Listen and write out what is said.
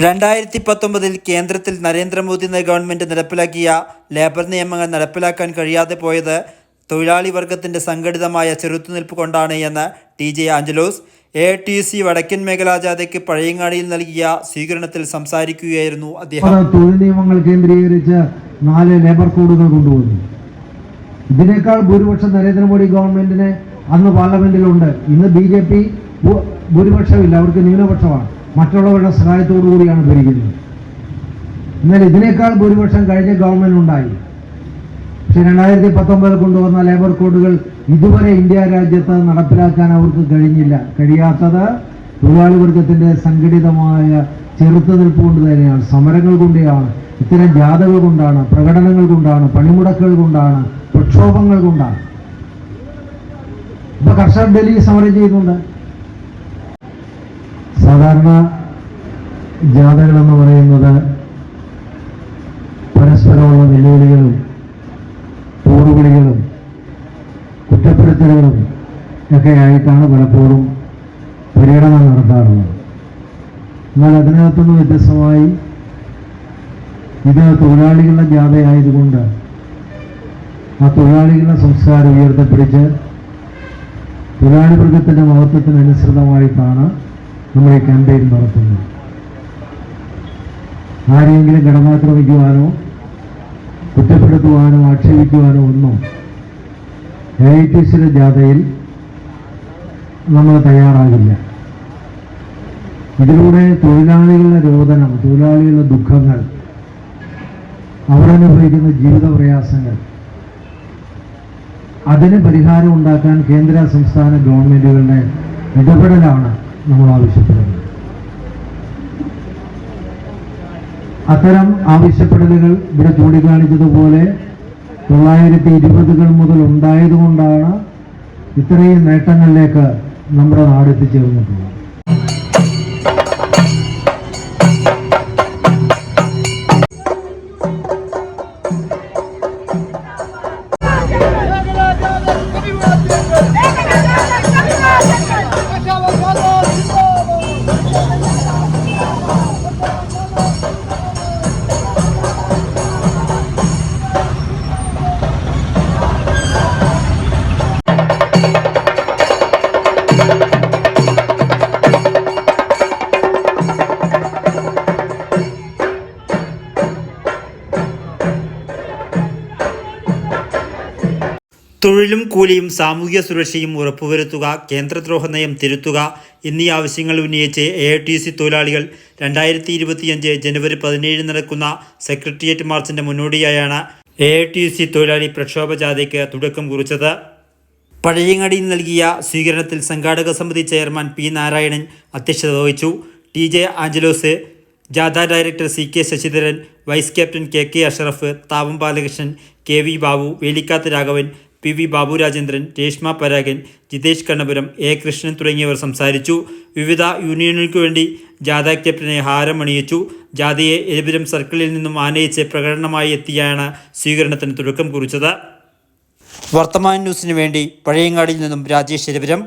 രണ്ടായിരത്തി പത്തൊമ്പതിൽ കേന്ദ്രത്തിൽ നരേന്ദ്രമോദി ഗവൺമെന്റ് നടപ്പിലാക്കിയ ലേബർ നിയമങ്ങൾ നടപ്പിലാക്കാൻ കഴിയാതെ പോയത് തൊഴിലാളി വർഗത്തിന്റെ സംഘടിതമായ ചെറുത്തുനിൽപ്പ് കൊണ്ടാണ് എന്ന് T J Angelos A T C വടക്കൻ മേഖലാ ജാഥയ്ക്ക് പഴയങ്ങാടിയിൽ നൽകിയ സ്വീകരണത്തിൽ സംസാരിക്കുകയായിരുന്നു അദ്ദേഹം. തൊഴിൽ നിയമങ്ങൾ കേന്ദ്രീകരിച്ച് നാല് ലേബർ കോഡുകൾ കൊണ്ടുവന്നു. ഇതിനേക്കാൾ ഭൂരിപക്ഷം നരേന്ദ്രമോദി ഗവൺമെന്റിന് അന്ന് പാർലമെന്റിലുണ്ട്. ഇന്ന് ബി ജെ പി ഭൂരിപക്ഷമില്ല അവർക്ക് ന്യൂനപക്ഷമാണ്. മറ്റുള്ളവരുടെ സഹായത്തോടു കൂടിയാണ് ഭരിക്കുന്നത്. എന്നാൽ ഇതിനേക്കാൾ ഭൂരിപക്ഷം കഴിഞ്ഞ ഗവൺമെന്റ് ഉണ്ടായി. പക്ഷെ രണ്ടായിരത്തി പത്തൊമ്പതിൽ കൊണ്ടുവന്ന ലേബർ കോഡുകൾ ഇതുവരെ ഇന്ത്യ രാജ്യത്ത് നടപ്പിലാക്കാൻ അവർക്ക് കഴിഞ്ഞില്ല. കഴിയാത്തത് തൊഴിലാളി വർഗത്തിന്റെ സംഘടിതമായ ചെറുത്തുനിൽപ്പ് കൊണ്ട് തന്നെയാണ്. സമരങ്ങൾ കൊണ്ടാണ് ഇത്തരം ജാഥകൾ കൊണ്ടാണ് പ്രകടനങ്ങൾ കൊണ്ടാണ് പണിമുടക്കുകൾ കൊണ്ടാണ് പ്രക്ഷോഭങ്ങൾ കൊണ്ടാണ്. ഇപ്പൊ കർഷകർ ഡൽഹി സമരം ചെയ്യുന്നുണ്ട്. സാധാരണ ജാഥകളെന്ന് പറയുന്നത് പരസ്പരമുള്ള വെല്ലുവിളികളും പോറുവിളികളും കുറ്റപ്പെടുത്തലുകളും ഒക്കെ ആയിട്ടാണ് പലപ്പോഴും പര്യടനം നടത്താറുള്ളത്. എന്നാൽ അതിനകത്തുനിന്ന് വ്യത്യസ്തമായി ഇത് തൊഴിലാളികളുടെ ജാഥയായതുകൊണ്ട് ആ തൊഴിലാളികളുടെ സംസ്കാരം ഉയർത്തപ്പിടിച്ച് തൊഴിലാളി വർഗത്തിന്റെ മഹത്വത്തിനനുസൃതമായിട്ടാണ് നമ്മൾ ഈ ക്യാമ്പയിൻ നടത്തുന്നത് ആരെയെങ്കിലും കടന്നാക്രമിക്കുവാനോ കുറ്റപ്പെടുത്തുവാനോ ആക്ഷേപിക്കുവാനോ ഒന്നും എ ഐ ടി സിയുടെ ജാഥയിൽ നമ്മൾ തയ്യാറാകില്ല. ഇതിലൂടെ തൊഴിലാളികളുടെ രോദനം തൊഴിലാളികളുടെ ദുഃഖങ്ങൾ അവരനുഭവിക്കുന്ന ജീവിത പ്രയാസങ്ങൾ അതിന് പരിഹാരം ഉണ്ടാക്കാൻ കേന്ദ്ര സംസ്ഥാന ഗവൺമെന്റുകളുടെ ഇടപെടലാണ് നമ്മൾ ആവശ്യപ്പെടുന്നത് അത്തരം ആവശ്യപ്പെടലുകൾ ഇവിടെ ചൂണ്ടിക്കാണിച്ചതുപോലെ തൊള്ളായിരത്തി ഇരുപതുകൾ മുതൽ ഉണ്ടായതുകൊണ്ടാണ് ഇത്രയും നേട്ടങ്ങളിലേക്ക് നമ്മുടെ നാട് എത്തിച്ചേർന്നിട്ടുള്ളത്. തൊഴിലും കൂലിയും സാമൂഹിക സുരക്ഷയും ഉറപ്പുവരുത്തുക കേന്ദ്രദ്രോഹ നയം തിരുത്തുക എന്നീ ആവശ്യങ്ങൾ ഉന്നയിച്ച് എ ടി സി തൊഴിലാളികൾ രണ്ടായിരത്തി ഇരുപത്തിയഞ്ച് ജനുവരി പതിനേഴിന് നടക്കുന്ന സെക്രട്ടേറിയറ്റ് മാർച്ചിന്റെ മുന്നോടിയായാണ് എ ടി സി തൊഴിലാളി പ്രക്ഷോഭ ജാഥയ്ക്ക് തുടക്കം കുറിച്ചത്. പഴയങ്ങാടിയിൽ നൽകിയ സ്വീകരണത്തിൽ സംഘാടക സമിതി ചെയർമാൻ പി നാരായണൻ അധ്യക്ഷത വഹിച്ചു. ടി ജെ ആഞ്ചലോസ് ജാഥ director C K Sasidharan vice captain K K Ashraf Thavam Balakrishnan K V Babu Velikkath Raghavan P V Baburajendran Reshma Paragan Jithesh Kannapuram A Krishnan തുടങ്ങിയവർ സംസാരിച്ചു. വിവിധ യൂണിയനുകൾക്ക് വേണ്ടി ജാഥ ക്യാപ്റ്റനെ ഹാരമണിയിച്ചു. ജാഥയെ എലിപുരം സർക്കിളിൽ നിന്നും ആനയിച്ച് പ്രകടനമായി എത്തിയാണ് സ്വീകരണത്തിന് തുടക്കം കുറിച്ചത്. വർത്തമാന ന്യൂസിന് വേണ്ടി പഴയങ്ങാടിയിൽ നിന്നും രാജേഷ് എലിപുരം